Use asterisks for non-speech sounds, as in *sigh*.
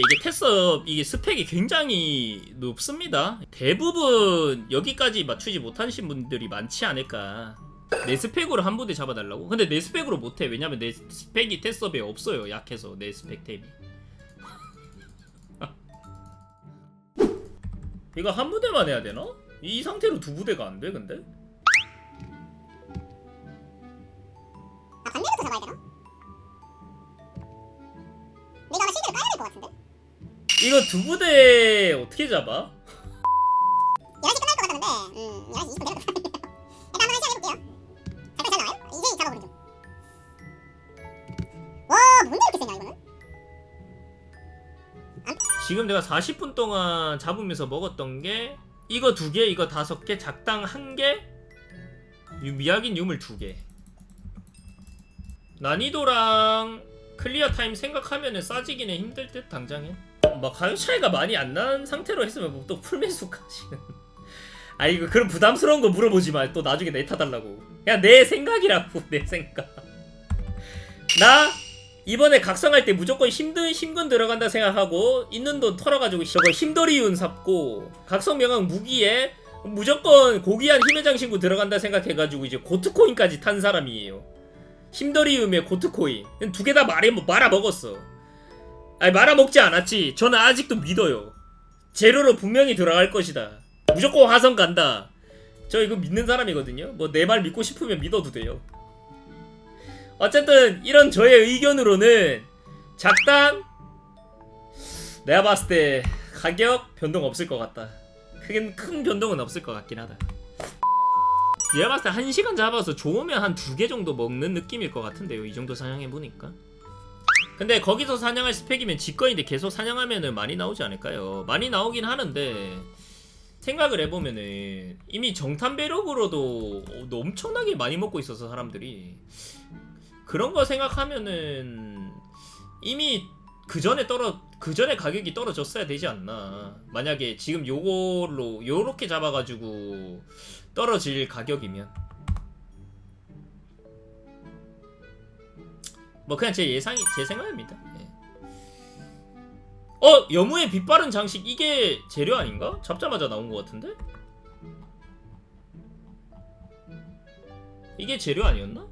이게 테스업 이게 스펙이 굉장히 높습니다. 대부분 여기까지 맞추지 못하신 분들이 많지 않을까. 내 스펙으로 한 부대 잡아달라고? 근데 내 스펙으로 못해. 왜냐면 내 스펙이 테스업에 없어요. 약해서 내 스펙 템이. *laughs* 이거 한 부대만 해야 되나? 이 상태로 두 부대가 안 돼, 근데? 아 반대부터 잡아야 되나? 이거 두 부대 어떻게 잡아? 11시 끝날 것 같았는데 음 11시 20분 되는 것 같아요 *laughs* 일단 한번 시작해볼게요 잠깐 잘 나와요? 이제 잡아보는 중와 뭔데 이렇게 세냐 이거는? 지금 내가 40분 동안 잡으면서 먹었던 게 이거 두 개, 이거 다섯 개, 작당 한 개, 유- 미약인 유물 두 개. 난이도랑 클리어 타임 생각하면은 싸지기는 힘들 듯 당장에. 막 가격 차이가 많이 안 난 상태로 했으면 뭐 또 풀매수까지는. *laughs* 아 이거 그런 부담스러운 거 물어보지 마. 또 나중에 내 타달라고. 그냥 내 생각이라고 *laughs* 내 생각. 나 이번에 각성할 때 무조건 힘든 힘근 들어간다 생각하고 있는 돈 털어가지고 저거 힘더리운 삽고 각성 명왕 무기에 무조건 고귀한 힘의 장신구 들어간다 생각해가지고 이제 고트코인까지 탄 사람이에요. 힘더리움에 고트코인 두 개 다 말해 말아 먹었어. 아니 말아 먹지 않았지. 저는 아직도 믿어요. 재료로 분명히 들어갈 것이다. 무조건 화성 간다. 저 이거 믿는 사람이거든요. 뭐 내 말 믿고 싶으면 믿어도 돼요. 어쨌든 이런 저의 의견으로는 작당 내가 봤을 때 가격 변동 없을 것 같다. 크긴 큰 변동은 없을 것 같긴 하다. 내가 봤을 때한 시간 잡아서 좋으면 한 두 개 정도 먹는 느낌일 것 같은데요. 이 정도 사냥해 보니까. 근데 거기서 사냥할 스펙이면 직거인데 계속 사냥하면은 많이 나오지 않을까요? 많이 나오긴 하는데 생각을 해보면은 이미 정탄 배력으로도 엄청나게 많이 먹고 있어서 사람들이 그런 거 생각하면은 이미 그 전에 떨어 그 전에 가격이 떨어졌어야 되지 않나. 만약에 지금 요걸로 요렇게 잡아가지고 떨어질 가격이면 뭐 그냥 제 예상이 제 생각입니다. 예. 어 여무의 빛바른 장식 이게 재료 아닌가? 잡자마자 나온 것 같은데? 이게 재료 아니었나?